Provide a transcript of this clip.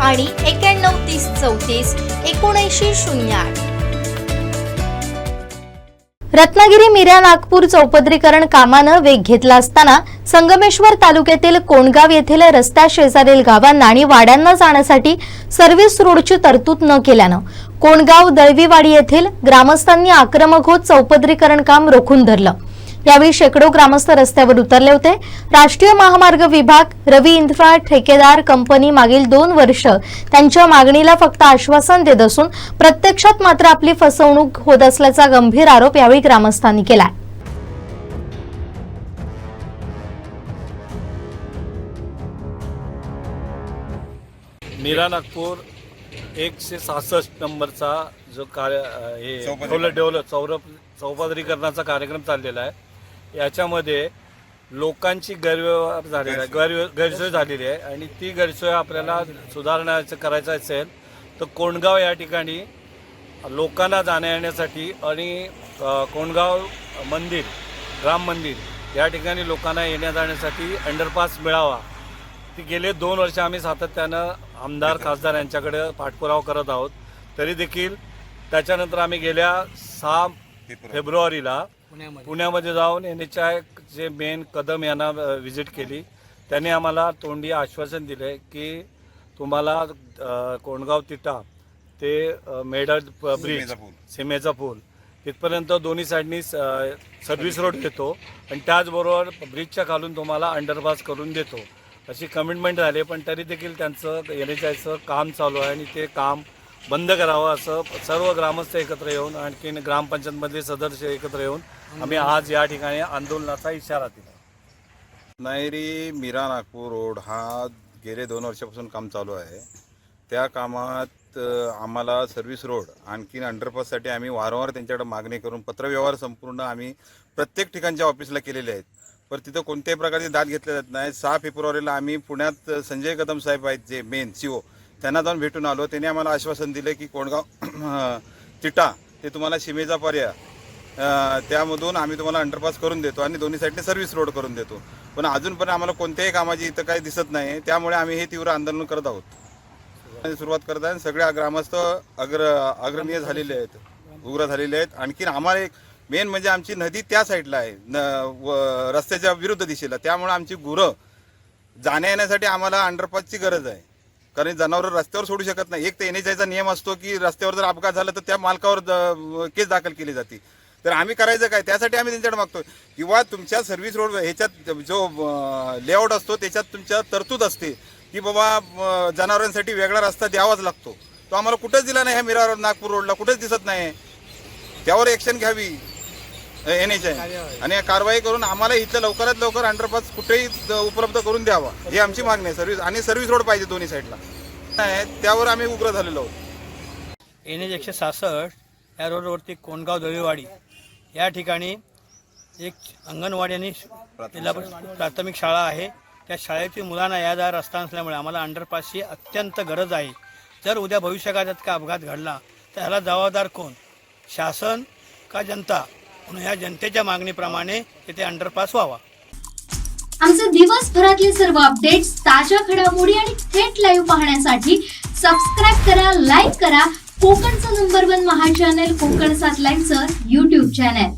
आणि एक्याण्णव तीस चौतीस एकोणऐंशी शून्य आठ. रत्नागिरी मिऱ्या नागपूर चौपदरीकरण कामानं वेग घेतला असताना संगमेश्वर तालुक्यातील कोणगाव येथील रस्त्या शेजारील गावांना आणि वाड्यांना जाण्यासाठी सर्व्हिस रोडची तरतूद न केल्यानं कोणगाव दळवीवाडी येथील ग्रामस्थांनी आक्रमक होत चौपदरीकरण काम रोखून धरलं. यावेळी शेकडो ग्रामस्थ रस्त्यावर उतरले होते. राष्ट्रीय महामार्ग विभाग रवी इन्फ्रा ठेकेदार कंपनी मागील दोन वर्ष त्यांच्या मागणीला फक्त आश्वासन देत असून प्रत्यक्षात मात्र आपली फसवणूक होत असल्याचा गंभीर आरोप यावेळी ग्रामस्थांनी केलाय. मीरा नागपूर एकशे सहासष्ट नंबरचा जो कार्य हे. डेव्हलप डेव्हलप चौरप चौपदरीकरणाचा कार्यक्रम चाललेला आहे. याच्यामध्ये लोकांची गैरव्यवहार झालेला आहे. गैर गैरसोय झालेली आहे. आणि ती गैरसोय आपल्याला सुधारण्याचं करायचं असेल तर कोंडगाव या ठिकाणी लोकांना जाण्या येण्यासाठी आणि कोंडगाव मंदिर राम मंदिर या ठिकाणी लोकांना येण्या जाण्यासाठी अंडरपास मिळावा. ती गेले दोन वर्ष आम्ही सातत्यानं आमदार खासदार यांच्याकडे पाठपुरावा करत आहोत. तरी देखील त्याच्यानंतर आम्ही गेल्या सहा फेब्रुवारीला पुण्यामध्ये. जाऊन एन एच जे मेन कदम यांना व्हिजिट केली. त्यांनी आम्हाला तोंडी आश्वासन दिले की तुम्हाला कोंडगाव तिटा ते मेडल ब्रिज सीमेचा पूल. सीमेचा पूल. तिथपर्यंत दोन्ही साईडनी सर्व्हिस रोड देतो आणि त्याचबरोबर ब्रिजच्या खालून तुम्हाला अंडरपास करून देतो. अशी कमिटमेंट झाली पण तरी देखील त्यांचं एन एच आयचं काम चालू आहे आणि ते काम बंद करावं असं सर्व ग्रामस्थ एकत्र येऊन आणखीन ग्रामपंचायतमधले सदस्य एकत्र येऊन आम्ही आज या ठिकाणी आंदोलनाचा इशारा दिला. नायरी मीरा नागपूर रोड हा गेले दोन वर्षापासून काम चालू आहे. त्या कामात आम्हाला सर्व्हिस रोड आणखीन अंडरपाससाठी आम्ही वारंवार त्यांच्याकडे मागणी करून पत्रव्यवहार संपूर्ण आम्ही प्रत्येक ठिकाणच्या ऑफिसला केलेले आहेत. पण तिथं कोणत्याही प्रकारचे दाद घेतले जात नाही. सहा फेब्रुवारीला आम्ही पुण्यात संजय कदम साहेब आहेत जे मेन सी ओ त्यांना जाऊन भेटून आलो. त्यांनी आम्हाला आश्वासन दिलं की कोणगाव तिटा ते तुम्हाला सीमेचा पर्याय त्यामधून आम्ही तुम्हाला अंडरपास करून देतो आणि दोन्ही साईडने सर्व्हिस रोड करून देतो. पण अजून पण आम्हाला कोणत्याही कामाची इथं काही दिसत नाही. त्यामुळे आम्ही हे तीव्र आंदोलन करत आहोत. आणि सुरुवात करत आहे. सगळे ग्रामस्थ अग्र अग्रणीय झालेले आहेत. उग्र झालेले आहेत. आणखीन आम्हाला एक मेन म्हणजे आमची नदी त्या साईडला आहे. न व रस्त्याच्या विरुद्ध दिशेला. त्यामुळे आमची गुरं जाण्या येण्यासाठी आम्हाला अंडरपासची गरज आहे. कारण जनावरं रस्त्यावर सोडू शकत नाही. एक तर एन नियम असतो की रस्त्यावर जर अपघात झाला तर त्या मालकावर द- केस दाखल केली जाते. तर आम्ही करायचं काय? त्यासाठी आम्ही त्यांच्याकडे मागतो किंवा तुमच्या सर्व्हिस रोड ह्याच्यात जो लेआउट असतो त्याच्यात तुमच्या तरतूद असते की बाबा जनावरांसाठी वेगळा रस्ता द्यावाच लागतो. तो आम्हाला कुठंच दिला नाही ह्या मीरा नागपूर रोडला कुठंच दिसत नाही. त्यावर ॲक्शन घ्यावी. एन एच आणि या कारवाई करून आम्हाला इथं लवकरात लवकर अंडरपास कुठेही उपलब्ध करून द्यावा. ही आमची मागणी आहे. सर्व्हिस आणि सर्व्हिस रोड पाहिजे दोन्ही साईडला नाही, त्यावर आम्ही उग्र झालेलो आहोत. एन एच एकशे सहासष्ट या रोडवरती कोंडगाव दळीवाडी या ठिकाणी एक अंगणवाडी आणि जिल्हा प्राथमिक शाळा आहे. त्या शाळेतील मुलांना या जा रस्ता नसल्यामुळे आम्हाला अंडरपासची अत्यंत गरज आहे. जर उद्या भविष्यकाळात का अपघात घडला तर ह्याला जबाबदार कोण? शासन का जनता? म्हणून जनतेच्या मागणीप्रमाणे येथे अंडरपास व्हावा. आमचे दिवसभरातले सर्व अपडेट्स ताज्या घडामोडी आणि थेट लाईव्ह पाहण्यासाठी सबस्क्राईब करा लाईक करा. कोकणचं नंबर वन महा चॅनल कोकण सात लाईव्हचं युट्यूब चॅनल